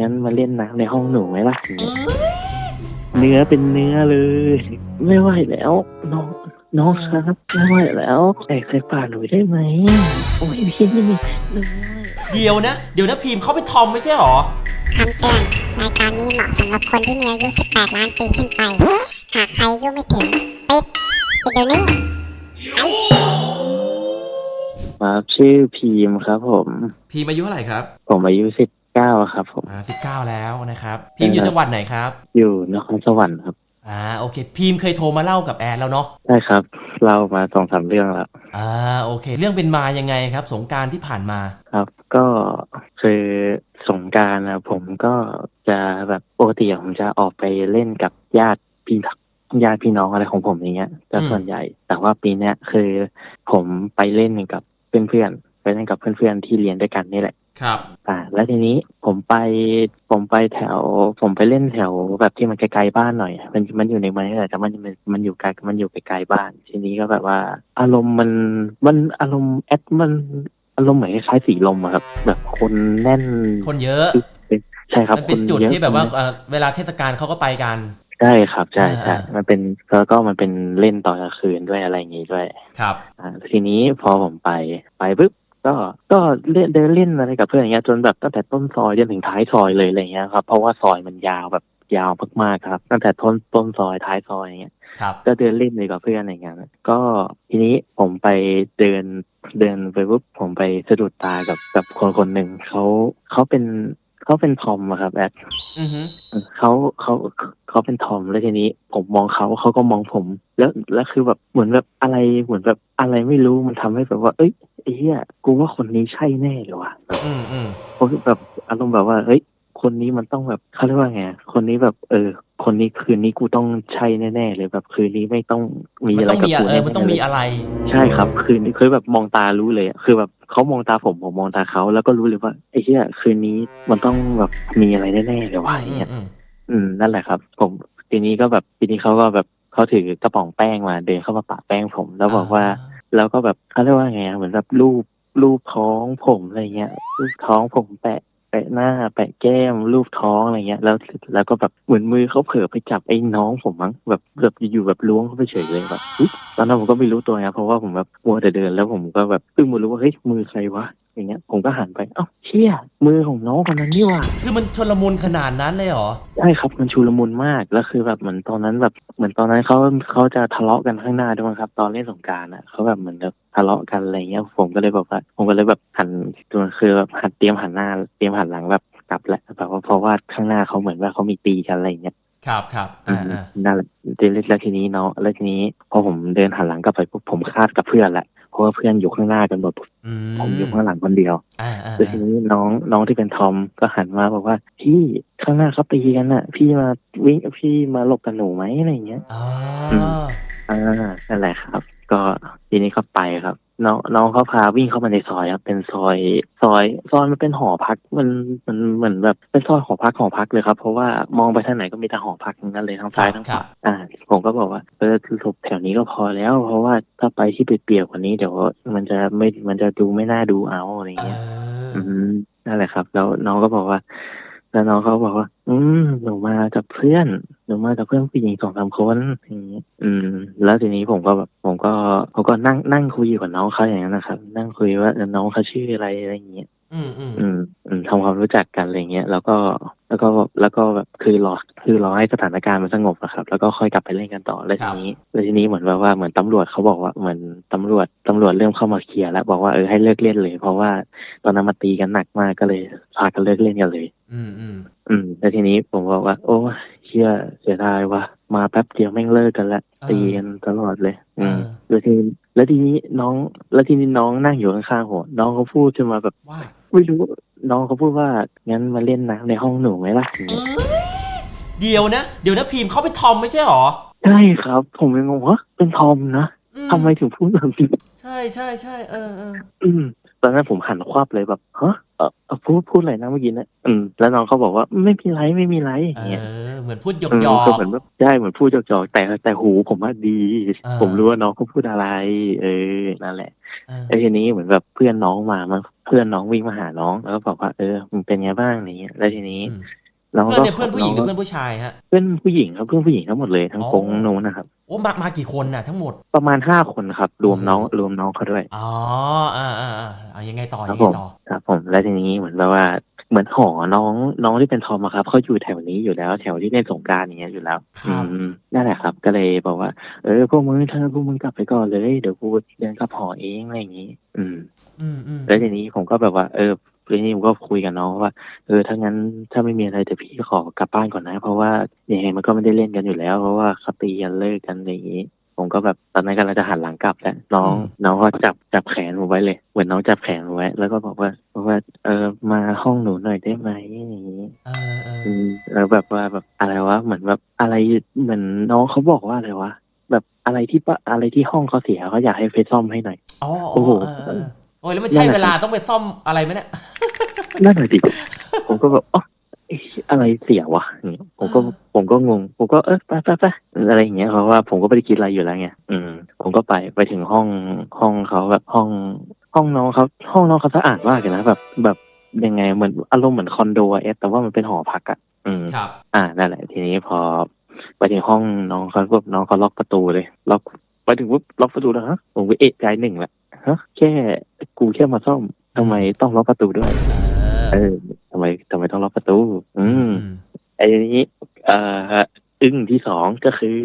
งั้นมาเล่นน้ำในห้องหนูไหมล่ะอย่างเงี้ยเนื้อเป็นเนื้อเลย ไม่ไหวแล้ว น้องน้องครับไม่ไหวแล้วใส่ใส่ป่าหนูได้ไหมโอ้ยพี่นี่นี่น้อยเดี๋ยวนะ เดี๋ยวนะพิมพ์เขาเป็นทอมไม่ใช่หรอคำเตือนรายการนี้เหมาะสำหรับคนที่มีอายุ 18 ล้านปีขึ้นไป หากใครอายุไม่ถึงปิดปิดเดี๋ยวนี้ครับชื่อพีมครับผมพิมพ์อายุเท่าไหร่ครับ ผมอายุสิบ เก้าครับผมอ่าสิบเก้าแล้วนะครับพิมพ์อยู่จังหวัดไหนครับอยู่นครสวรรค์ครับอ่าโอเค พิมพ์เคยโทรมาเล่ากับแอนแล้วเนาะใช่ครับ เรามาสองสามเรื่องแล้วอ่าโอเค เรื่องเป็นมายังไงครับ สงกรารที่ผ่านมา ครับ ก็คือสงกรารนะผมก็จะแบบปกติอะผมจะออกไปเล่นกับญาติพี่ญาติพี่น้องอะไรของผมอย่างเงี้ยจะอืม ส่วนใหญ่ แต่ว่าปีเนี้ยคือผมไปเล่นกับเพื่อนๆไปเล่นกับเพื่อนๆที่เรียนด้วยกันนี่แหละ ครับอ่าแล้วทีนี้ผมไปผมไปแถว ผมไปเล่นแถวแบบที่มันไกลๆบ้านหน่อยอะมันมันอยู่ในเมืองนี่แหละแต่มันมันมันอยู่ไกลมันอยู่ไกลๆบ้าน ทีนี้ก็แบบว่า อารมณ์มันมันอารมณ์แอดมันอารมณ์เหมือนคล้ายๆสีลมอะครับ แบบคนแน่นคนเยอะใช่ครับมันเป็นคจุดยอะที่แบบว่าเอ่อเวลาเทศกาลเขาก็ไปกันใช่ครับใช่ใช่อ่าอ่ามัมันเป็นแล้วก็มันเป็นเล่นตอนกลางคืนด้วยอะไรอย่างงี้ด้วยครับอ่าทีนี้พอผมไปไปปุ๊บ ก็ก็เล่นเดินเล่นอะไรกับเพื่อนอย่างเงี้ยจนแบบตั้งแต่ต้นซอยจนถึงท้ายซอยเลยอะไรเงี้ยครับเพราะว่าซอยมันยาวแบบยาวมากๆครับ ตั้งแต่ต้นต้นซอยท้ายซอยอย่างเงี้ยครับก็เดินเล่นเลยกับเพื่อนอย่างเงี้ยก็ทีนี้ผมไปเดินเดินไปปุ๊บผมไปสะดุดตากับกับคนคนหนึ่งเขาเขาเป็น เขาเป็นทอมอะครับแอดอือฮึเขาเขาเขาเป็นทอมแล้วทีนี้ ผมมองเขาเขาก็มองผม แล้วแล้วคือแบบเหมือนแบบอะไรเหมือนแบบอะไรไม่รู้มันทำให้แบบว่า เอ้ยไอ้เหี้ยกูว่าคนนี้ใช่แน่เลยว่ะแบบอืมอืมผมแบบอารมณ์แบบว่าเฮ้ยคนนี้มันต้องแบบเขาเรียกว่าไงคนนี้แบบเออ คนนี้คืนนี้กูต้องใช่แน่ๆเลยแบบคืนนี้ไม่ต้องมีมันอะไรต้องกับมีอะกูเอแน่อมันต้องๆเลมียอะไร ใช่ครับ คืนนี้คือแบบมองตารู้เลยอะคือแบบ เขามองตาผมผมมองตาเขาแล้วก็รู้เลยว่าไอ้เหี้ยคืนนี้มันต้องแบบมีอะไรแน่ๆเลยว่ะอย่างเงี้ยอืมอืมนั่นแหละครับ ผมทีนี้ก็แบบทีนี้เขาก็แบบเขาถือกระป๋องแป้งมาเดินเข้ามาปะแป้งผม แล้วบอกว่า แล้วก็แบบเขาเรียกว่าไงอะเหมือนแบบรูปรูปท้องผมอะไรเงี้ยรูปท้องผมแปะ แปะหน้า แปะแก้มรูปท้องอะไรเงี้ย แล้วแล้วก็แบบเหมือนมือเขาเผลอไปจับไอ้น้องผมมั้งแบบแบบอยู่แบบล้วงเข้าไปเฉยเลยแบบตอนนั้นผมก็ไม่รู้ตัวนะเพราะว่าผมแบบมัวแต่เดิน แล้วผมก็แบบเพิ่งมารู้ว่าเฮ้ยมือใครวะ อย่างเงี้ย ผมก็หันไปเอ้าเชี่ยมือของน้องคนนั้นนี่หว่า คือมันชนลมุนขนาดนั้นเลยเหรอ ใช่ครับมันชุลมุนมากแล้วคือแบบเหมือนตอนนั้นแบบเหมือนตอนนั้นเขาเขาจะทะเลาะกันข้างหน้าด้วยมั้งครับ ตอนเล่นสงกรารอะเขาแบบเหมือนแบบทะเลาะกันอะไรเงี้ย ผมก็เลยแบบว่าผมก็เลยแบบหันตัวคือแบบหันเตรียมหันหน้า เตรียมหันหลังแบบกลับแหละแบบว่าเพราะว่าข้างหน้าเขาเหมือนว่าเขามีตีกันอะไรเงี้ยครับครับอ่าอ่านั่นแหละแล้วทีนี้เนาะแล้วทีนี้พอผมเดินหันหลังกลับไปปุ๊บผมคาดกับเพื่อนแหละเพ ราะว่าเพื่อนอยู่ข้างหน้ากันหมดอืมผมอยู่ข้างหลังคนเดียวอ่าอ่าแล้วทีนี้น้องน้องที่เป็นทอมก็หันมาบอกว่าพี่ข้างหน้าเขาตีกันน่ะ พี่มาวิ่งพี่มาหลบกับหนูไหมอะไรเงี้ยอ่าอืมอ่านั่นแหละครับ ก็ทีนี้ก็ไปครับ น้องน้องเขาพาวิ่งเข้ามาในซอยครับ เป็นซอยซอยซอยมันเป็นหอพักมันมันเหมือนแบบเป็นซอยหอพักหอพักเลยครับ เพราะว่ามองไปทางไหนก็มีแต่หอพักทั้งนั้นเลยทั้งซ้ายทั้งขวาอ่า ผมก็บอกว่าเออหลบแถวนี้ก็พอแล้ว เพราะว่าถ้าไปที่เปียกๆกว่านี้เดี๋ยวมันจะไม่มันจะดูไม่น่าดูเอาอะไรเอเงี้ยออืมนั่นแหละครับ แล้วน้องก็บอกว่า แล้วน้องเขาบอกว่า อืมหนูมากับเพื่อนหนูมากับเพื่อนผู้หญิงสองสามคนอย่างเงี้ยอืม แล้วทีนี้ผมก็แบบผมก็ผมก็นั่งนั่งคุยอยู่กับน้องเขาอย่างนั้นนะครับ นั่งคุยว่าเออน้องเขาชื่ออะไรอะไรอย่างเงี้ยอืมอืมอืมอืมทำความรู้จักกันอะไรเงี้ยแล้วก็ แล้วก็แล้วก็แบบคือรอคือรอให้สถานการณ์มันสงบอะครับ แล้วก็ค่อยกลับไปเล่นกันต่อแล้วทีนี้แล้วทีนี้เหมือนแบบว่าเหมือนตำรวจเขาบอกว่าเหมือนตำรวจตำรวจเริ่มเข้ามาเคลียร์แล้วบอกว่าเออให้เลิกเล่นเลย เพราะว่าตอนนั้นมาตีกันหนักมากก็เลยพากันเลิกเล่นกันเลย อืมอืมอืมแล้วทีนี้ผมบอกว่า โอ้เชื่อเสียดายว่ะมาแป๊บเดียวแม่งเลิกกันละตีกันตลอดเลย อืมแล้วทีนี้แล้วทีนี้น้อง แล้วทีนี้น้องนั่งอยู่ข้างๆผมน้องเขาพูดขึ้นมาแบบว่าไม่รู้ น้องเขาพูดว่างั้นมาเล่นน้ำในห้องหนูไหมล่ะอย่างเอเงี้ยอเดี๋ยวนะ เดี๋ยวนะพิมพ์เขาเป็นทอมไม่ใช่หรอ ใช่ครับ ผมยังงงว่าเป็นทอมนะอืทำไมถึงพูดแบบนี้ใช่ใช่ใช่เออเออ อืม ตอนนั้นผมหันควับเลยแบบฮะเออเออพูดพูดอะไรนะเมื่อกี้นะอืมแล้วน้องเขาบอกว่าไม่มีไรไม่มีไรอเอย่างเงี้ยอเหมือนพูดหยอกเออหยอก็กเหมือนแบบใช่เหมือนพูดจอกๆแต่แต่หูผมว่าดีอ่าผมรู้ว่าน้องเขาพูดอะไร เออนั่นแหละเออแล้วทีนี้เหมือนแบบเพื่อนน้องมามันเพื่อนน้องวิ่งมาหาน้องแล้วก็บอกว่าเออมึงเป็นไงบ้างอะไรเงี้ยแล้วทีนี้ อืมน้องเพื่อนก็เนี่ยเพื่อนผู้หญิงหรือก็เพื่อนผู้ชายฮะ เพื่อนผู้หญิงครับเพื่อนผู้หญิงทั้งหมดเลยทั้งอ๋อกงนู้นนะครับโอ้มามากี่คนน่ะทั้งหมด ประมาณห้าคนครับ รวมอืมน้องรวมน้องเขาด้วย อ๋ออ่าอ่าอ่าเอายังไงต่อครัยับงไงผม ต่อ ครับผมแล้วทีนี้เหมือนแบบว่าเหมือนหอน้องน้องที่เป็นทอมอะครับเขาอยู่แถวนี้อยู่แล้ว แถวที่เล่นสงกรารอย่างเงี้ยอยู่แล้วครับ อืมนั่นแหละครับ ก็เลยบอกว่า เออพวกมึงถ้าพวกมึงกลับไปก่อนเลยเดี๋ยวกูเดินกลับหอเองอะไรอย่างงี้ อืม อืมอืมแล้วทีนี้ผมก็แบบว่า เออ ทีนี้ผมก็คุยกับน้องว่า เออถ้างั้นถ้าไม่มีอะไรแต่พี่ขอกลับบ้านก่อนนะ เพราะว่ายังไงมันก็ไม่ได้เล่นกันอยู่แล้ว เพราะว่าเขาตีกันเลิกกันอะไรอย่างนี้ ผมก็แบบตอนนั้นกำลังจะหันหลังกลับแล้วน้องน้องก็จับจับแขนผมไว้เลย เหมือนน้องจับแขนผมไว้ แล้วก็บอกว่าบอกว่า เออมาห้องหนูหน่อยได้ไหมอย่างนี้เออเอออืมแล้วแบบว่าแบบอะไรวะเหมือนแบบอะไรเหมือนน้องเขาบอกว่าอะไรวะแบบอะไรที่ปะอะไรที่ห้องเขาเสียเขาอยากให้ไปซ่อมให้หน่อย อ๋อโอ้อ๋อโห เออเออโอ้ยแล้วมันใช่นั่นแหละเวลาต้องไปซ่อมอะไรไหมเนี่ย นั่นแหละดิผมก็แบบอ๋อเอ๊ะอะไรเสียวะอย่างเงี้ยผมก็อ่าผมก็งง ผมก็เออไปไปไปอะไรอย่างเงี้ยเพราะว่าผมก็ไม่ได้คิดอะไรอยู่แล้วไงอืม ผมก็ไปไปถึงห้องห้องเขาแบบห้องห้องน้องเขาห้องน้องเขาสะอาดมากเลยนะแบบแบบยังไงเหมือนอารมณ์เหมือนคอนโดอะเอสแต่ว่ามันเป็นหอพักอะอืมครับอ่านั่นแหละ ทีนี้พอ ไปถึงห้องน้องเขาปุ๊บน้องเขาล็อกประตูเลยล็อกไปถึงปุ๊บล็อกประตูแล้วฮะผมก็เอะใจหนึ่งแหละฮะแค่กูแค่มาซ่อมทำไมต้องล็อกประตูด้วย เอเอออทำไมทำไมต้องล็อกประตูอืมอืมไอ้นี้เอ่ออึ้งที่สองก็คือ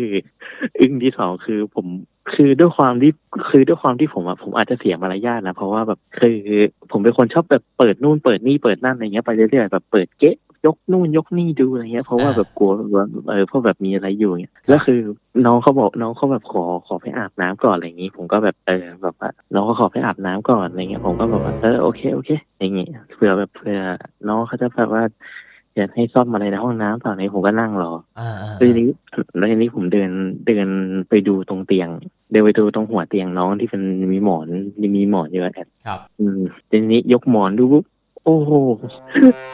อึ้งที่สองคือผมคือด้วยความที่คือด้วยความที่ผมอะผมอาจจะเสียมารยาทนะเพราะว่าแบบคือผมเป็นคนชอบแบบเปิดนู่นเปิดนี่เปิดนั่นอะไรเงี้ยไปเรื่อยๆแบบเปิดเก๊ะ ยกนู่นยกนี่ดูอะไรเงี้ย เพราะว่าแบบกลัวว่าเออเพราะแบบมีอะไรอยู่เงี้ยแล้วคือน้องเขาบอกน้องเขาแบบขอขอไปอาบน้ำก่อนอะไรอย่างงี้ ผมก็แบบเออแบบว่าน้องเขาขอไปอาบน้ำก่อนอะไรเงี้ยผมก็แบบว่าเออโอเคโอเค อย่างงี้เผื่อแบบเผื่อน้องเขาจะแบบว่าอยากให้ซ่อมอะไรในห้องน้ำเปล่าเนี่ยผมก็นั่งรออ่าอ่าแล้วทีนี้แล้วทีนี้ผมเดินเดินไปดูตรงเตียง เดินไปดูตรงหัวเตียงน้องที่เป็นมีหมอนมีหมอนเยอะแอบครับ อืมทีนี้ยกหมอนดูปุ๊บ โอ้โห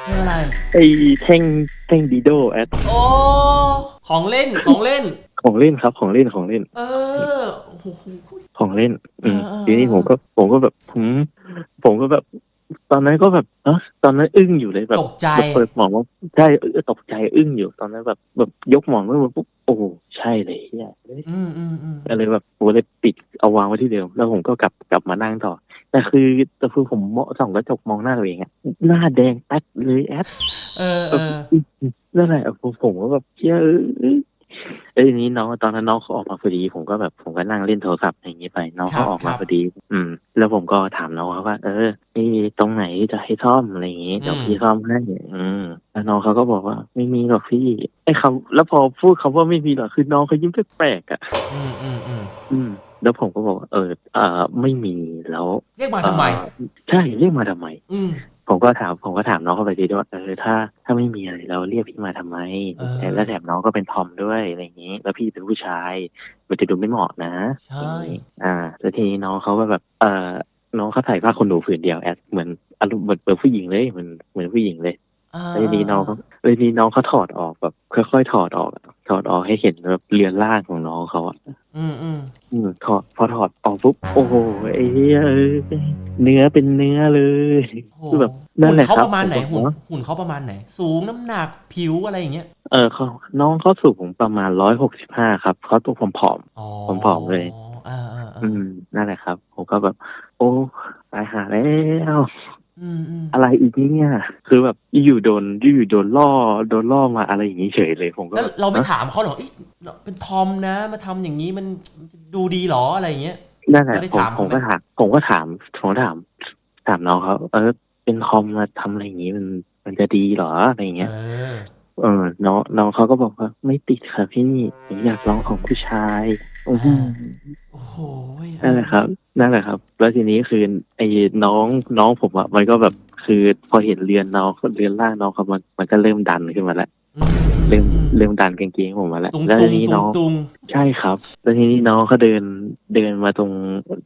เจออะไร ไอ้แท่งแท่งดีโดแอดโอ้ ของเล่น ของเล่น ของเล่นครับของเล่นของเล่น เออโอ้โห ของเล่น อืมเออเออ ทีนี้ผมก็ผมก็แบบผมผมก็แบบ ตอนนั้นก็แบบเออตอนนั้นอึ้งอยู่เลยแบบตกใจ แบบเปิดหมอนว่าใช่เออตกใจอึ้งอยู่ตอนนั้นแบบแบบยกหมอนขึ้นมาปุ๊บโอ้โหใช่เลยเนี่ยอืมอืมอืมก็เลยแบบผมเลยปิดเอาวางไว้ที่เดิมแล้วผมก็กลับกลับมานั่งต่อ แต่คือแต่คือผมมองส่องกระจกมองหน้าตัวเองอะหน้าแดงแป๊ดเลยแอดเออเออนั่นแหละผมผมก็แบบเชื่อเอ้ยแล้วทีนี้น้องตอนนั้นน้องเขาออกมาพอดี ผมก็แบบผมก็นั่งเล่นโทรศัพท์อย่างนี้ไปน้องเขาออกมาพอดี อืม แล้วผมก็ถามน้องเขาว่า เออนี่ตรงไหนจะให้ซ่อมอะไรอย่างงี้เดี๋ยวพี่ซ่อมให้อืมแล้วน้องเขาก็บอกว่า ไม่มีหรอกพี่ไอ้คำแล้วพอพูดคำว่าไม่มีหรอกคือน้องเขายิ้มแปลกๆอะ อืมอืมอืมอืม แล้วผมก็บอกว่าเออเออไม่มีแล้วเรียกมาทำไม เอ่อใช่เรียกมาทำไม อืม ผมก็ถามผมก็ถามน้องเข้าไปทีด้วยว่าเออถ้าถ้าไม่มีอะไรเราเรียกพี่มาทำไมเออ แต่แล้วแถมน้องก็เป็นทอมด้วยอะไรอย่างนี้ แล้วพี่เป็นผู้ชายมันจะดูไม่เหมาะนะใช่ อย่างนี้อ่าแล้วทีนี้น้องเขาก็แบบเออน้องเขาใส่ผ้าขนหนูผืนเดียวแอดเหมือนอารมณ์เหมือนเป็นผู้หญิงเลยเหมือนเหมือนผู้หญิงเลยอ่าแล้วทีนี้น้องเขาแล้วทีนี้น้องเขาถอดออกแบบค่อยๆถอดออกถอดออกให้เห็นแบบเรือนร่างของน้องเขาอะ อืมอืมอืมถอดพอถอดออกปุ๊บโอ้โหไอ้เหี้ยเอ้ยเนื้อเป็นเนื้อเลยโอ้คือแบบนั่นแหละหุ่เขาครับประมาณไหนผมหุ่นว่าหุ่นเขาประมาณไหน สูงน้ำหนักผิวอะไรอย่างเงี้ยเออเขาน้องเขาสูงประมาณร้อยหกสิบห้าครับเขาตัวผอม อ๋อผมผอมเลยอ่าอ่าๆอ่าอืมนั่นแหละครับ ผมก็แบบ โอ้ตายหาแล้ว อืมอืมอะไรอีกเนี่ยคือแบบอยู่โดนอยู่โดนล่อโดนล่อมาอะไรอย่างนี้เฉยเลยผมก็แล้วแบบเราไม่ฮะถามเขาเหรอเอ๊ะเราเป็นทอมนะ มาทำอย่างนี้มันดูดีเหรออะไรอย่างเงี้ยนั่นแหละเราได้ผมถามผเขามไหมก็ถามผมก็ถามผมก็ถาม ถามน้องเขาเออ เป็นคอมมาทำอะไรอย่างนี้มันมันจะดีเหรออะไรอย่างเงี้ยเออเออน้องน้องเขาก็บอกว่าไม่ติดค่ะพี่ผมอยากลองของผู้ชายอือ หือโอ้โหนั่นแหละครับ นั่นแหละครับ แล้วทีนี้คือไอ้น้องน้องผมอะมันก็แบบคือพอเห็นเรือนน้องเรือนร่างน้องเขามันมันก็เริ่มดันขึ้นมาแล้วอืมเริ่มอืเริ่มดันกางเกงผมมาแล้วตุงแล้วตุทีงนี้ตุน้งองตุงใช่ครับ แล้วทีนี้น้องเขาเดินเดินมาตรง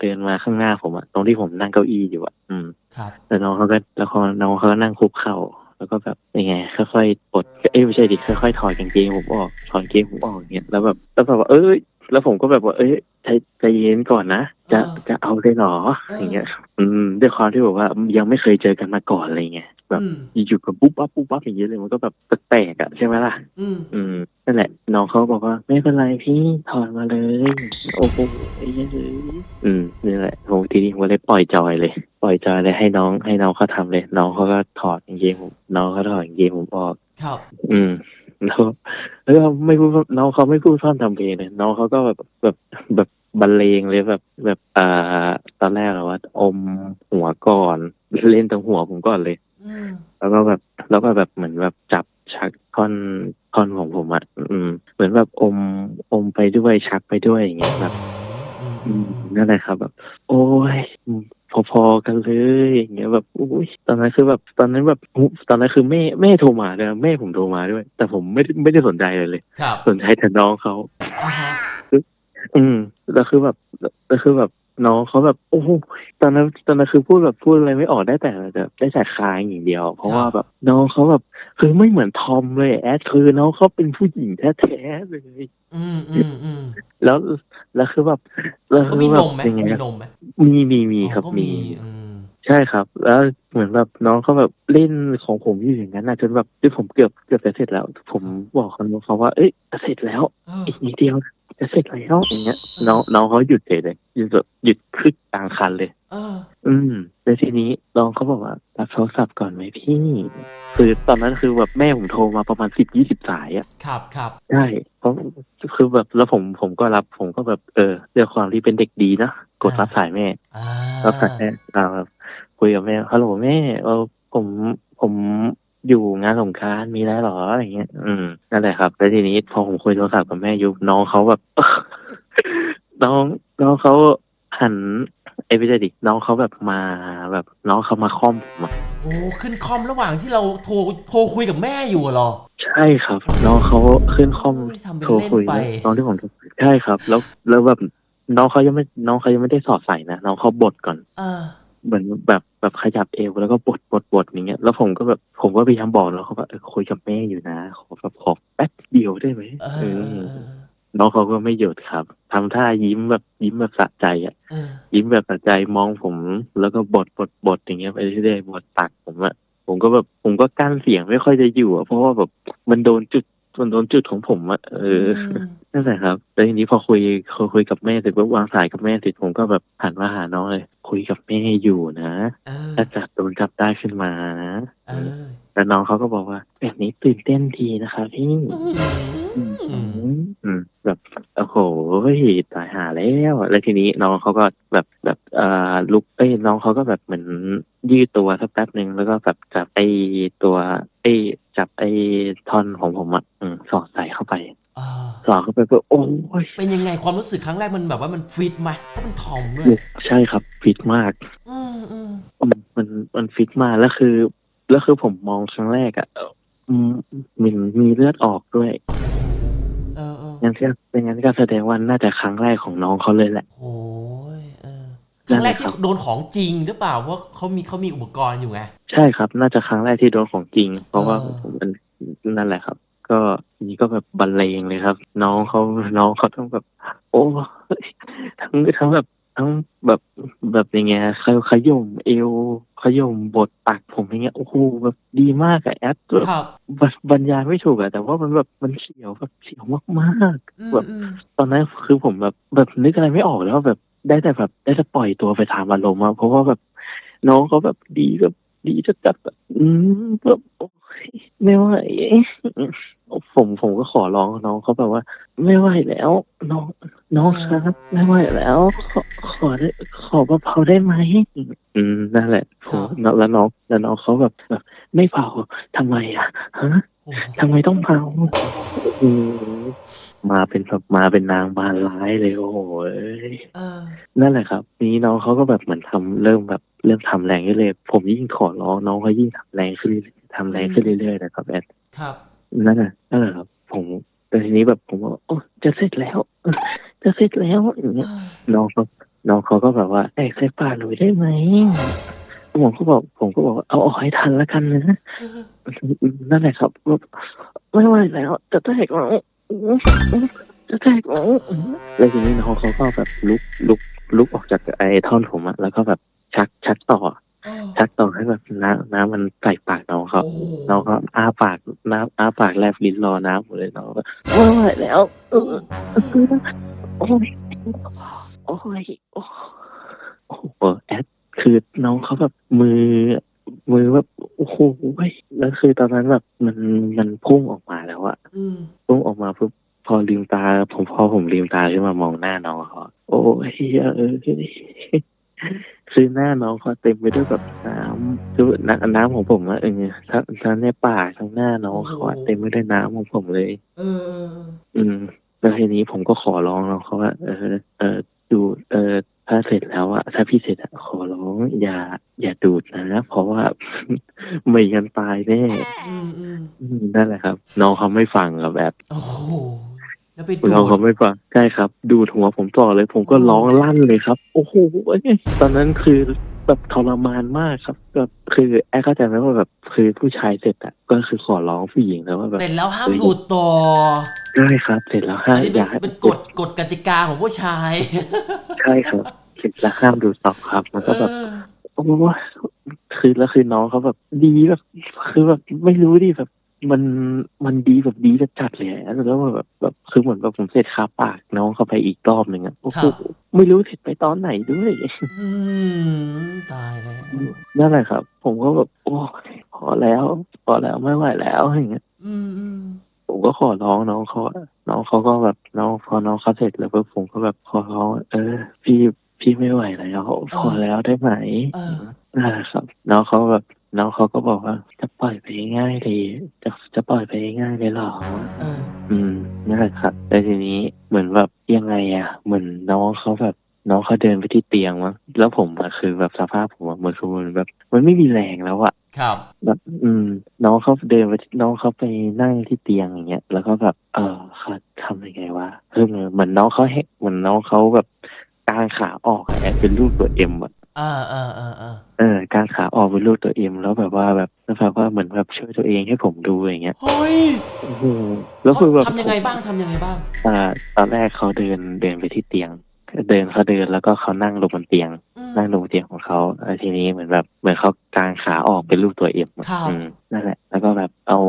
เดินมาข้างหน้าผมอะตรงที่ผมนั่งเก้าอี้อยู่อะอืมครับแล้วน้องเขาก็แล้วเขาน้องเขาก็นั่งคุกเข่าแล้วก็แบบยังไงค่อยๆปลดเอ้ยไม่ใช่ดิค่อยๆถอดกางเกงผมออกถอดกางเกงผมออกอย่างเงี้ยแล้วแบบแล้วแบบว่าเอ้ย แล้วผมก็แบบว่า เอ้ยใจใจเย็นก่อนนะ จะจะเอาได้หรออย่างเงี้ย อืมด้วยความที่แบบว่ายังไม่เคยเจอกันมาก่อนอะไรเงี้ยแบบอืมอยู่ๆกับปุ๊บปั๊บปุ๊บปั๊บอย่างเงี้ยเลยมันก็แบบแปลกๆอะใช่ไหมล่ะ อืมอืมนั่นแหละ น้องเขาบอกว่า ไม่เป็นไรพี่ถอดมาเลย โอ้โหไอ้เหี้ยเลยอืมนี่แหละโหทีนี้ผมเลยปล่อยจอยเลย ปล่อยจอยเลยให้น้องให้น้องเขาทำเลย น้องเขาก็ถอดกางเกงผมน้องเขาถอดกางเกงผมออก ครับ อืม แล้วแล้วก็ไม่พูดน้องเขาไม่พูดพร่ำทำเพลงเลยน้องเขาก็แบบแบบแบบบรรเลงเลยแบบแบบอ่าตอนแรกอะว่า อมหัวก่อนเล่นตรงหัวผมก่อนเลยอืมแล้วก็แบบแล้วก็แบบเหมือนแบบจับชักท่อนท่อนของผมอะอืม เหมือนแบบอมอมไปด้วยชักไปด้วยอย่างเงี้ยแบบอืมอือืมมนั่นแหละครับแบบ โอ้ยอืม พอๆกันเลยอย่างเงี้ยแบบอุ้ยตอนนั้นคือแบบตอนนั้นแบบตอนนั้นคือแม่แม่โทรมาด้วยแม่ผมโทรมาด้วย แต่ผมไม่ได้ไม่ได้สนใจเลยเลยครับสนใจแต่น้องเขาอ่าฮะอืมแล้วคือแบบแล้วคือแบบ น้องเขาแบบโอ้โหตอนนั้นตอนนั้นคือพูดแบบพูดอะไรไม่ออกได้แต่แบบได้แต่คลายอย่างเดียว เพราะว่าแบบน้องเขาแบบคือไม่เหมือนทอมเลยแอดคือน้องเขาเป็นผู้หญิงแท้ๆเลยอืมอืมอืมแล้วแล้วคือแบบแล้วเขาคืมีอนแบบมไหมยังไงมีอะนมไหมมีมีมีครับอ๋อก็มีอืมใช่ครับ แล้วเหมือนแบบน้องเขาแบบเล่นของผมอยู่อย่างนั้นนะจนแบบจนผมเกือบเกือบจะเสร็จแล้ว ผมบอกเขาเขาว่า เอ้ยจะเสร็จแล้วเอออีกนิดเดียว จะเสร็จแล้วอย่างเงี้ยน้องน้องเขาหยุดเฉยเลยหยุดแบบหยุดคึกกลางคันเลย เออ อืมแล้วทีนี้น้องเขาบอกว่ารับโทรศัพท์ก่อนไหมพี่คือตอนนั้นคือแบบแม่ผมโทรมาประมาณสิบยี่สิบสายอะครับครับใช่เพราะคือแบบแล้วผมผมก็รับผมก็แบบเออด้วยความที่เป็นเด็กดีนะกดรับสายแม่อ่ารับสายแม่อ่าแบบคุยกับแม่ฮัลโหลแม่เออผมผม อยู่งานสงกรารมีอะไรหรออะไรเงี้ย อืมนั่นแหละครับ แล้วทีนี้พอผมคุยโทรศัพท์กับแม่อยุบน้องเขาแบบ น้องน้องเขาหันไอ้ไม่ใช่ดิน้องเขาแบบมาแบบน้องเขามาค่อมผมอะโอ้ขึ้นคอมระหว่างที่เราโทรโทรคุยกับแม่อยู่เหรอ ใช่ครับ น้องเขาขึ้นค่อมโอ้ยทำเป็นโทรคุยเล่นไป น้องที่ผมโทรใช่ครับ แล้วแล้วแบบน้องเขายังไม่น้องเขายังไม่ได้สอดใส่นะน้องเขาบดก่อน เออ เหมือนแบบ แบบขยับเอวแล้วก็บดบดบดอย่างเงี้ย แล้วผมก็แบบผมก็พยายามบอกแล้วเขาว่าเออคุยกับแม่อยู่นะ ขอแบบขอแป๊บเดียวได้ไหมเออเอเอออเออน้องเขาก็ไม่หยุดครับทำท่ายิ้มแบบยิ้มแบบสะใจอะเออยิ้มแบบสะใจมองผม แล้วก็บดบดบดอย่างเงี้ยไปเรื่อยๆบดปากผมอะผมก็แบบผมก็กั้นเสียงไม่ค่อยจะอยู่อะเพราะว่าแบบมันโดนจุดมันโดนจุดของผมอะเอออม นั่นแหละครับแล้วทีนี้พอคุยพอคุยกับแม่เสร็จปุ๊บวางสายกับแม่เสร็จผมก็แบบหันมาหาน้องเลย คุยกับแม่อยู่นะเออถ้าจับโดนจับได้ขึ้นมานะเออแล้วน้องเขาก็บอกว่า แบบนี้ตื่นเต้นทีนะคะพี่อืมอืมอืมแบบโอ้โหตายหาแล้ว แล้วทีนี้น้องเขาก็แบบแบบเอ่อลุกเอ้ยน้องเขาก็แบบเหมือนยืดตัวสักแป๊บหนึ่งแล้วก็แบบจับไอ้ตัวไอ้จับไอ้ท่อนของผมอะอืมสอดใส่เข้าไป เออสอดเข้าไปก็โอ้ยเป็นยังไงความรู้สึกครั้งแรกมันแบบว่ามันฟิตไหมเพราะมันทอมด้วยใช่ครับฟิตมาก อืมอืมมันมันมันฟิตมากแล้วคือ แล้วคือผมมองครั้งแรกอะเอ่ออืมมันมีเลือดออกด้วยเออเอองั้นก็เป็นงั้นก็แสดงว่าน่าจะครั้งแรกของน้องเขาเลยแหละ โอ้ยเออครั้งแรกนั่นแหละคที่รับโดนของจริงหรือเปล่าเพราะเขามีเขามีอุปกรณ์อยู่ไง ใช่ครับ น่าจะครั้งแรกที่โดนของจริง เพราะว่าเออมันนั่นแหละครับ ก็ทีนี้ก็แบบบรรเลงเลยครับ น้องเขาน้องเขาต้องแบบ โอ้ยทั้งทั้งแบบทั้งแบบแบบยังไงขยขย่มเอวขย่มบทปากผมอย่างเงี้ยโอ้โหแบบดีมากอะแอดแบบครับบรรบรรยายไม่ถูกอะแต่ว่ามันแบบมันเขียวแบบเขียวมากอืมแบบอืมๆตอนนั้นคือผมแบบแบบนึกอะไรไม่ออกแล้วแบบได้แต่แบบได้แต่ปล่อยตัวไปตามอารมณ์อะเพราะว่าแบบน้องเขาแบบดีแบบดีจัดจัดๆอะอืมแบบโอ้ยไม่ไหว ผมผมก็ขอร้องน้องเขาแบบว่า ไม่ไหวแล้ว น้องน้องครับ ไม่ไหวแล้ว ขอขอได้ขอเบาๆได้ไหมอืมนั่นแหละผมแล้วน้องแล้วน้องเขาแบบแบบไม่เผาทำไมอะฮะโอ้โหทำไมต้องเผาโอ้โหมาเป็นแบบมาเป็นนางบานร้ายเลยโอ้โหเอ้ยเออนั่นแหละครับ นี้น้องเขาก็แบบเหมือนทำเริ่มแบบเริ่มทำแรงขึ้นเลยผมยิ่งขอร้องน้องเขายิ่งทำแรงขึ้นเรื่อยๆทำแรงขึ้นเรื่อยๆนะครับแอดครับ นั่นแหละนั่นแหละครับผมแต่ทีนี้แบบผมว่าโอ้จะเสร็จแล้วเออจะเสร็จแล้วอย่างเงี้ยน้องเขาน้องเขาก็แบบว่าแอกใส่ปากหนูได้ไหมผมก็บอกผมก็บอกว่าเอาออกให้ทันแล้วกันนะนั่นแหละครับแบบไม่ไหวแล้วจะแตกแล้วจะแตกแล้วแล้วทีนี้น้องเขาก็แบบลุกลุกลุกออกจากไอ้ท่อนผมอะแล้วก็แบบชักชักต่อ ชักต่อให้แบบน้ำน้ำมันใส่ปากน้องเขาโอ้โหน้องก็อ้าปากน้ำอ้าปากแลบลิ้นรอน้ำหมดเลยน้องก็ไม่ไหวแล้วเออโอ้ยโอ้ยโอ้โอ้โหแอดคือน้องเขาแบบมือ มือแบบโอ้โหแล้วคือตอนนั้นแบบมันมันพุ่งออกมาแล้วอะอืมพุ่งออกมาปุ๊บพอลืมตา ผมพอผมลืมตาขึ้นมามองหน้าน้องเขาโอ้ยเออ คือหน้าน้องเขาเต็มไปด้วยแบบน้ำคือน้ำน้ำของผมอะเออทั้งทั้งในปากทั้งหน้าน้องเขาอะเต็มไปด้วยน้ำของผมเลยเออเออ อืมแล้วทีนี้ผมก็ขอร้องน้องเขาว่าเออ เออดูเออถ้าเสร็จแล้วอะถ้าพี่เสร็จอะขอร้องอย่า อย่าดูดนะเพราะว่า ไม่งั้นตายแน่อืมอืมอืมนั่นแหละครับ น้องเขาไม่ฟังกับแบบ โอ้โห แล้วไปดูน้องเขาไม่ฟังใช่ครับ ดูดหัวผมต่อเลย ผมก็ร้องลั่นเลยครับ โอ้โหตอนนั้นคือแบบทรมานมากครับแบบคือแอร์เข้าใจไหมว่าแบบคือผู้ชายเสร็จอะก็คือขอร้องผู้หญิงแล้วว่าแบบเสร็จแล้วห้ามดูดต่อได้ครับ เสร็จแล้วห้าอันนี้อเป็นย่าให้เป็นกฎกฎกติกาของผู้ชายใช่ครับเสร็จแล้วห้ามดูดต่อครับมันก็แบบ เออโอ้โหคือแล้วคือน้องเขาแบบดีแบบคือแบบไม่รู้ดิแบบ มันมันดีแบบดีจัดๆเลยอะแล้วแบบแบบคือเหมือนแบบผมเสร็จคาปากน้องเขาไปอีกรอบหนึ่งอะโอ้โหไม่รู้เสร็จไปตอนไหนด้วยอืมตายแล้วนั่นแหละครับ ผมก็แบบโอ้พอแล้วพอแล้วไม่ไหวแล้วอย่างเงี้ยอืมอืมผมก็ขอร้องน้องเขาอะน้องเขาก็แบบน้องพอน้องเขาเสร็จแล้วปุ๊บผมก็แบบขอร้องเออ พี่พี่ไม่ไหวแล้วพอแล้วได้ไหมเออนั่นแหละครับ น้องเขาแบบ น้องเขาก็บอกว่าจะปล่อยไปง่ายเลยจะจะปล่อยไปง่ายเลยเหรอ เออ อืมนั่นแหละครับแต่ทีนี้เหมือนแบบยังไงอะเหมือนน้องเขาแบบน้องเขาเดินไปที่เตียงมั้งแล้วผมอะคือแบบสภาพผมอะเหมือนคือมันแบบ มันไม่มีแรงแล้วอะครับ แบบอืม น้องเขาเดินไปน้องเขาไปนั่งที่เตียงอย่างเงี้ยแล้วก็แบบ เออเขาทำยังไงวะคือเหมือนเหมือนน้องเขาเห็นเหมือนน้องเขาแบบกางขาออกอะเป็นรูปตัวเอ็มอะ เออเออเออเออเออ กางขาออกเป็นรูปตัวเอ็มแล้วแบบว่าแบบแล้วแบบว่าเหมือนแบบช่วยตัวเองให้ผมดูอย่างเงี้ยเฮ้ยโอ้โหแล้วคือแบบทำยังไงบ้างทำยังไงบ้าง อ่า ตอนแรกเขาเดินเดินไปที่เตียง เดินเขาเดินแล้วก็เขานั่งลงบนเตียงอืมนั่งลงบนเตียงของเขาแล้วทีนี้เหมือนแบบเหมือนเขากางขาออกเป็นรูปตัวเอ็มอะครับอืมนั่นแหละ แล้วก็แบบเอา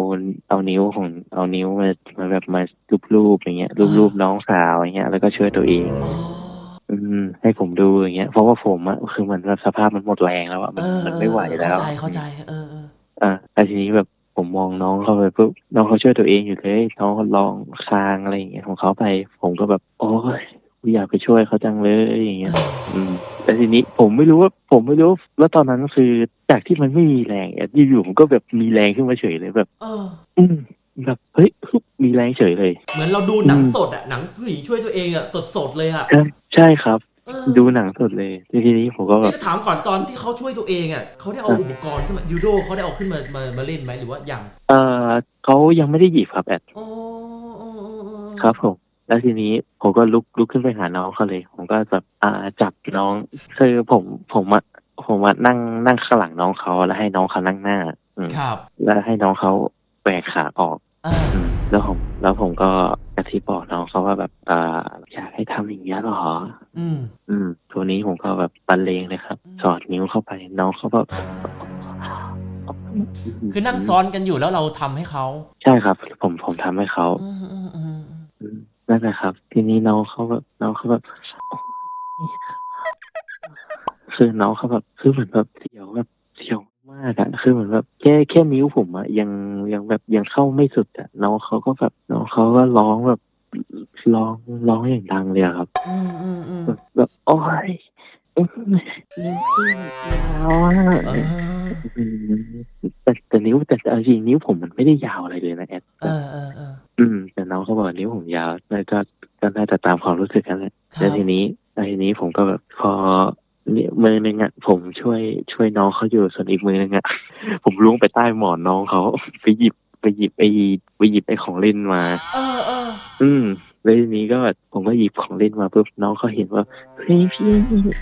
เอานิ้วของเอานิ้วมามาแบบมารูปๆอย่างเงี้ยรูปๆน้องสาวอย่างเงี้ยแล้วก็ช่วยตัวเอง อ๋ออืม ให้ผมดูอย่างเงี้ย เพราะว่าผมอะคือเหมือนแบบสภาพมันหมดแรงแล้วอะมันเออมันไม่ไหวแล้วเข้าใจเข้าใจ เออเอออ่าแล้วทีนี้แบบผมมองน้องเขาไปปุ๊บน้องเขาช่วยตัวเองอยู่เลยน้องเขาลองคางอะไรอย่างเงี้ยของเขาไป ผมก็แบบ โอ้ยกูอยากไปช่วยเขาจังเลยอย่างเงี้ยอืม แต่ทีนี้ผมไม่รู้ว่า ผมไม่รู้แล้วตอนนั้นคือจากที่มันไม่มีแรงอะอยู่ๆผมก็แบบมีแรงขึ้นมาเฉยเลยแบบ เออ อืม แบบเฮ้ยฮึบมีแรงเฉยเลย เหมือนเราดูหนังอืมสดอะหนังผู้หญิงช่วยตัวเองอะสดสดๆเลยอะใช่ใช่ครับ เออดูหนังสดเลยทีนี้ผมก็แบนี่บ จะถามก่อนตอนที่เขาช่วยตัวเองอะเขาได้เอาครับอุปกรณ์ขึ้นมายูโดเขาได้เอาขึ้นมามามาเล่นไหมหรือว่ายังเออเขายังไม่ได้หยิบครับแอดอ๋ออ๋ออ๋ออ๋อครับผม แล้วทีนี้ผมก็ลุกลุกขึ้นไปหาน้องเขาเลย ผมก็แบบอ่าจับน้องคือผมผมอะผมอะนั่งนั่งข้างหลังน้องเขาแล้วให้น้องเขานั่งหน้า อืม ครับ แล้วให้น้องเขา แหวกขาออกอ่าอืมแล้วผมแล้วผมก็กระทิบบอกน้องเขาว่าแบบอ่าอยากให้ทำอย่างนี้ยเหรอ อืม อืมตัวนี้ผมก็แบบบรรเลงเลยครับอืมสอดนิ้วเข้าไปน้องเขาแบบคือนั่งซ้อนกันอยู่แล้วเราทำให้เขาใช่ครับ ผมผมทำให้เขาอืมอืมอืมอืมนั่นแหละครับ ทีนี้น้องเขาแบบน้องเขาแบบคือน้องเขาแบบคือเหมือนแบบเสียวแบบเสียว มากอะคือเหมือนแบบแค่แค่นิ้วผมอะยังยังแบบยังเข้าไม่สุดอะน้องเขาก็แบบน้องเขาก็ร้องแบบร้องร้องอย่างดังเลยอะครับ อืมอืมอืมแบบแบบโอ้ยอื้อนิ้วพี่ยาวอะเอออืมแต่แต่นิ้วแต่แต่เอาจริงนิ้วผมมันไม่ได้ยาวอะไรเลยนะแอดเออเออเออ อืม แต่น้องเขาบอกนิ้วผมยาวแล้วก็ก็น่าจะตามความรู้สึกกันแหละครัแล้วบทีนี้แล้วทีนี้ผมก็แบบพอเนี่ยมือหนึงอะผมช่วยช่วยน้องเขาอยู่ส่วนอีกมือหนึงอะ ผมล้วงไปใต้หมอนน้องเขาไปหยิบไปหยิบไอ้ไปหยิบไอ้ของเล่นมา เออเอออืมแล้วทีนี้ก็แบบผมก็หยิบของเล่นมาปุ๊บน้องเขาเห็นว่าเฮ้ยพี่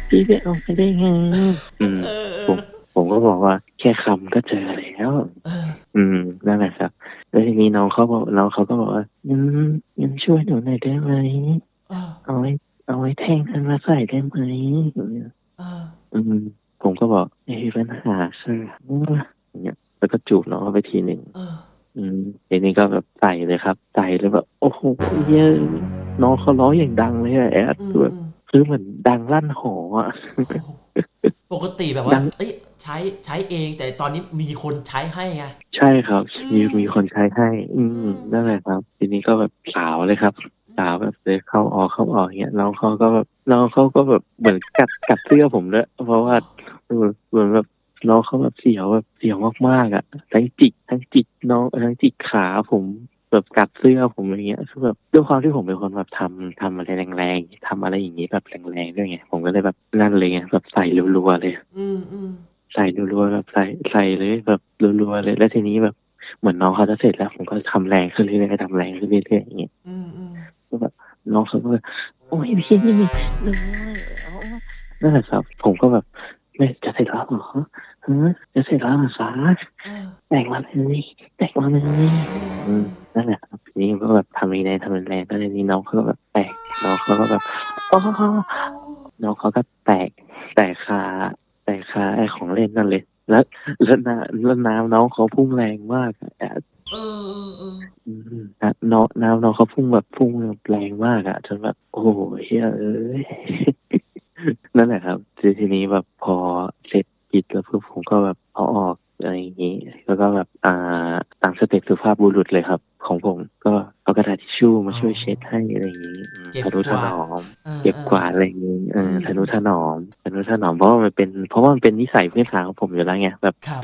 พี่ไปเอาไปได้ไงอืมเออเอผมอผมก็บอกว่าแค่คำก็เจอแล้วเอออืมนั่นแหละครับ แล้วทีนี้น้องเขาบอกน้องเขาก็บอกว่างั้นงั้นช่วยหนูหน่อยได้ไหมเออเอาไว้เอาไว้แทงกันมาใส่ได้ไหมอย่าง เงี้ยเออ อืม ผมก็บอกไม่มีปัญหาค่ะอย่างเงี้ย แล้วก็จูบน้องเขาไปทีหนึ่ง เออ อืมทีนี้ก็แบบใส่เลยครับ ใส่เลยแบบ โอ้โหเยอะน้องเขาร้องอย่างดังเลยอะแอดอืมคือแบบอืมคือเหมือนดังลั่นหออะโอ้โหปกติแบบดัว่างเอ้ย ใช้ใช้เอง แต่ตอนนี้มีคนใช้ให้ไง ใช่ครับมีอืมมีคนใช้ให้ อือืมม นั่นแหละครับ ทีนี้ก็แบบสาวเลยครับสาวแบบเลยเข้าออกเข้าออกอย่างเงี้ยน้องเขาก็แบบน้องเขาก็แบบเหมือนกัดกัดเสื้อผมด้วยเพราะว่าเออเหมือนแบบน้องเขาแบบเสียวแบบเสียวมากๆอะทั้งจิกทั้งจิกน้องทั้งจิกขาผมแบบกัดเสื้อผมอะไรเงี้ยคือแบบด้วยความที่ผมเป็นคนแบบทำทำอะไรแรงๆทำอะไรอย่างงี้แบบแรงๆด้วยไงผมก็เลยแบบนั่นเลยไงแบบใส่รัวๆเลย อืมอืมใส่รัวๆแบบใส่ใส่เลยแบบรัวๆเลยแล้วทีนี้แบบเหมือนน้องเขาจะเสร็จแล้วผมก็ทำแรงขึ้นเรื่อยๆทำแรงขึ้นเรื่อยๆอย่างเงี้ยอืมอืมก็แบบ น้องเขาก็แบบโอ้ยพี่นี่นี่เอานั่นแหละครับ ผมก็แบบไม่จะเสร็จแล้วเหรอฮะจะเสร็จแล้วเหรอคะเออแต่งมาเลยแต่งมาเลยอืมนั่นแหละครับทีนี้ก็แบบทำแรงๆทำแรงๆแล้วทีนี้น้องเขาก็แบบแตกน้องเขาก็แบบอ๋อน้องเขาก็แตกแตกคาแตกคาไอ้ของเล่นนั่นเลยแล้วแล้วน้ำแล้วน้ำน้องเขาพุ่งแรงมากอะ เออเออเอออืมนะน้องน้ำน้องเขาพุ่งแบบพุ่งแบบแรงมากอะจนแบบโอ้โหเฮ้ยเอ้ย นั่นแหละครับทีทีนี้แบบพอเสร็จกิจแล้วปุ๊บผมก็แบบเอาออกอะไรอย่างนี้ แล้วก็แบบอ่าตามสเต็ปสุภาพบุรุษเลยครับ ของผมก็เอากระดาษทิชชู่มาช่วยเช็ดให้อะไรอย่างนี้อืมทะนุถนอม ออเก็บกวาดอะไรอย่างนี้เออทะนุถนอมทะนุถนอมเพราะว่ามันเป็นเพราะว่ามันเป็นนิสัยพื้นฐานของผมอยู่แล้วไงแบบครับ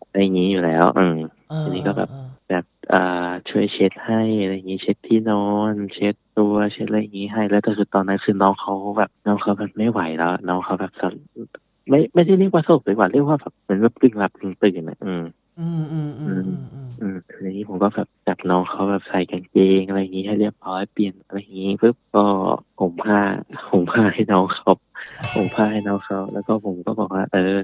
อะไรอย่างนี้อยู่แล้วอืม เออทีนี้ก็แบบ เออ แบบอ่าช่วยเช็ดให้อะไรอย่างนี้เช็ดที่นอน เช็ดตัวเช็ดอะไรอย่างนี้ให้ แล้วก็คือตอนนั้นคือน้องเขาแบบน้องเขาแบบไม่ไหวแล้ว น้องเขาแบบสลไม่ไม่ใช่เรียกว่าโศกดีกว่าเรียกว่าแบบเหมือนแบบตึงหลับตึงตื่นอะอืม อืมอืมอืมอืมอืมอืมทีนี้ผมก็แบบจับน้องเขาแบบใส่กางเกงอะไรอย่างนี้ให้เรียบร้อยเปลี่ยนอะไรอย่างนี้ปุ๊บก็ผมผ้าผมผ้าให้น้องเขาผมผ้าให้น้องเขาแล้วก็ผมก็บอกว่า เออ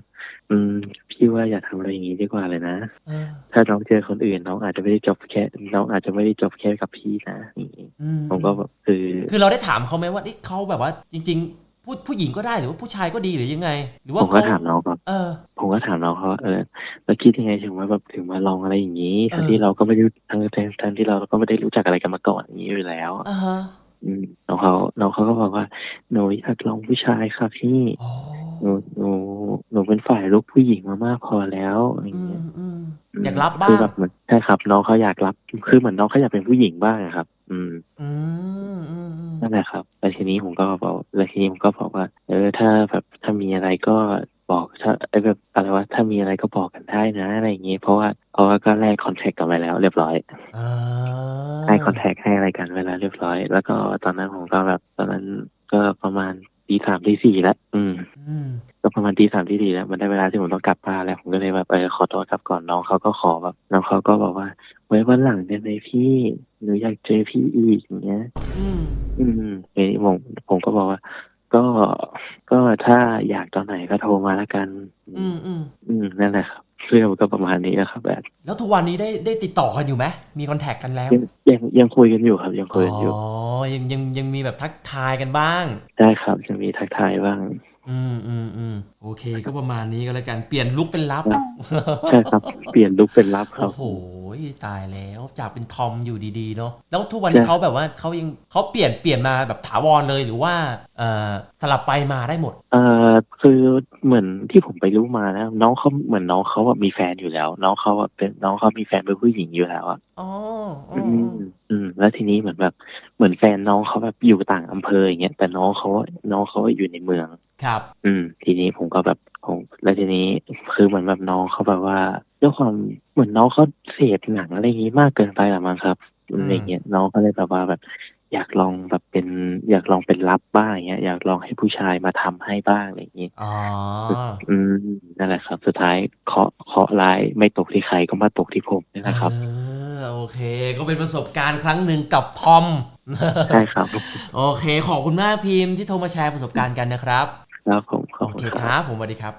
อืม พี่ว่าอย่าทำอะไรอย่างนี้ดีกว่าเลยนะ เออถ้าน้องเจอคนอื่นน้องอาจจะไม่ได้จบแค่ น้องอาจจะไม่ได้จบแค่กับพี่นะอย่างนี้อืมผมก็แบบคือ คือเราได้ถามเขาไหมว่านี่เขาแบบว่าจริง ๆ ผู้ผู้หญิงก็ได้หรือว่าผู้ชายก็ดีหรือยังไง หรือว่าผมก็เขถามน้องครับ เออ ผมก็ถามน้องเขาว่าเออแล้วคิดยังไงถึงว่าแบบถึงมาลองอะไรอย่างนี้ทั้งเออที่เราก็ไม่ได้ทั้งทั้งทั้งที่เราก็ไม่ได้รู้จักอะไรกันมาก่อนอย่างนี้อยู่แล้ว อ่าฮะอืมน้องเขาน้องเขาก็บอกว่าหนูอยากลองผู้ชายค่ะพี่โอ้หนูหนูหนูเป็นฝ่ายลูกผู้หญิงมามากพอแล้วอะไรออืย่างเงี้มยอืมมอยากรับบ้าง คือแบบเหมือนใช่ครับ น้องเขาอยากรับคือเหมือนน้องเขาอยากเป็นผู้หญิงบ้างอะครับ อืมอืมอืมอืมนั่นแหละครับแล้วทีนี้ผมก็บอกแล้วทีนี้ผมก็บอกว่า เออ ถ้าแบบถ้ามีอะไรก็บอกถ้าไอ้แบบอะไรว่าถ้ามีอะไรก็บอกกันได้นะอะไรอย่างงี้เพราะว่าเพราะว่าก็แลกคอนแทคกันไปแล้ว เรียบร้อย อ่าให้คอนแทคให้อะไรกันเวแลาเรียบร้อย แล้วก็ตอนนั้นผมก็แบบตอนนั้นก็ประมาณตีสามตีสี่แล้วอืม อืมก็ประมาณตีสามที่สี่แล้วมันได้เวลาที่ผมต้องกลับบ้านแล้วผมก็เลยแบบเออขอโทษครับก่อนน้องเขาก็ขอแบบน้องเขาก็บอกว่า ไว้วันหลังได้ไหมพี่หนูอยากเจอพี่อีกอย่างเงี้ย อืม อืมเอ้ยผมผมก็บอกว่า ก็ก็ถ้าอยากตอนไหนก็โทรมาแล้วกัน อืมอืมอืมนั่นแหละครับเรื่องมันก็ประมาณนี้นะครับแบบแล้วทุกวันนี้ได้ได้ติดต่อกันอยู่ไหมมีคอนแทคกันแล้วยังยังยังคุยกันอยู่ครับ ยังคุยกันอยู่อ๋อยังยังยังมีแบบทักทายกันบ้าง ได้ครับยังมีทักทายบ้าง อืมอืมอืมโอเค ก็ประมาณนี้ก็แล้วกันเปลี่ยนลุกเป็นลับใช่ครับเปลี่ยนลุกเป็นลับครับโอ้โหตายแล้วจากเป็นทอมอยู่ดีๆเนาะแล้วทุกวันนี้ใช่เขาแบบว่าเขายังเขาเปลี่ยนเปลี่ยนมาแบบถาวรเลยหรือว่าเอ่อสลับไปมาได้หมดเอ่อคือเหมือนที่ผมไปรู้มานะน้องเขาเหมือนน้องเขาอะมีแฟนอยู่แล้ว น้องเขาอะเป็นน้องเขามีแฟนเป็นผู้หญิงอยู่แล้วอะอ๋ออ๋ออืมอืมแล้วทีนี้เหมือนแบบเหมือนแฟนน้องเขาแบบอยู่ต่างอำเภออย่างเงี้ยแต่น้องเขาน้องเขาอยู่ในเมือง ครับ อืม ทีนี้ผมก็แบบผมแล้วทีนี้คือเหมือนแบบน้องเขาแบบว่าด้วยความเหมือนน้องเขาเสพหนังอะไรอย่างนี้มากเกินไปหรือมั้งครับอะไรเงี้ยน้องเขาเลยแบบว่าแบบ อยากลองแบบเป็น อยากลองเป็นรับบ้างเงี้ย อยากลองให้ผู้ชายมาทำให้บ้างอะไรอย่างนี้อ๋ออืมนั่นแหละครับ สุดท้ายเคาะเคาะลายไม่ตกที่ใครก็มาตกที่ผมนี่แะครับโอเค ก็เป็นประสบการณ์ครั้งหนึ่งกับทอมใช่ครับ โอเค ขอบคุณมากพิมพ์ที่โทรมาแชร์ประสบการณ์กันนะครับ ครับผมขอบคุณครับผมสวัสดีครับ